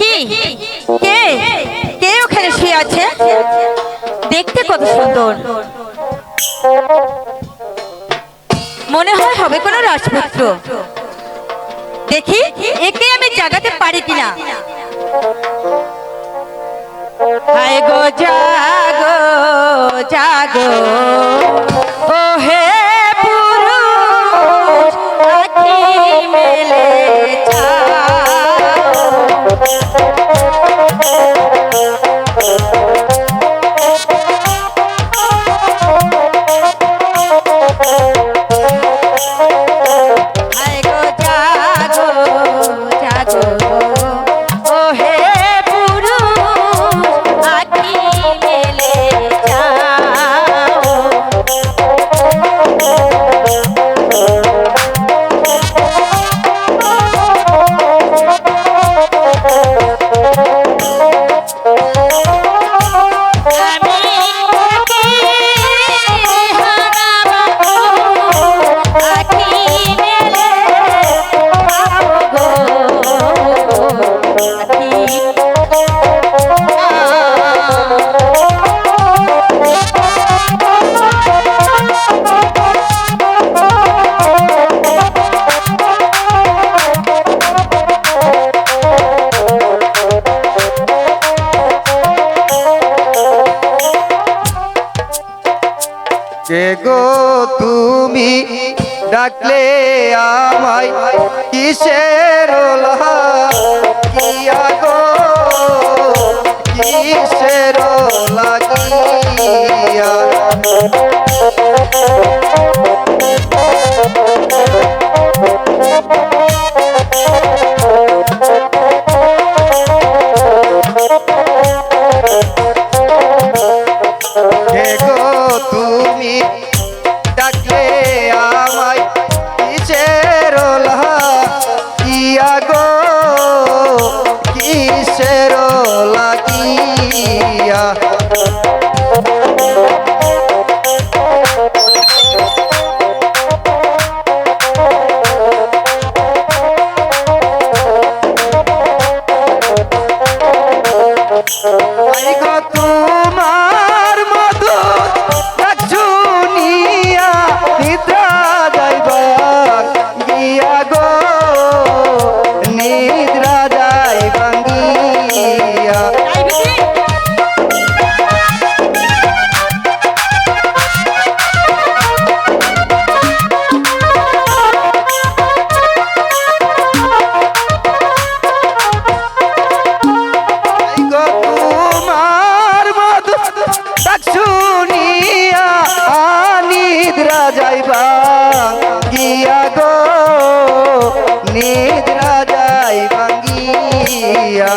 কি? কে? কে ওখানে শুয়ে আছে? দেখতে কত সুন্দর। মনে হয় হবে কোনো রাজপুত্র। দেখি, একে আমি জাগাতে পারি কিনা? হায় গো, জাগো জাগো। কে গো তুমি ডাকলে আমায় কিসের কিয়া গো কিসের লাগিয়া কিসের শুনিয়া নিদ্রা যাইবা গিয়া গো নিদ্রা যাইবা গিয়া।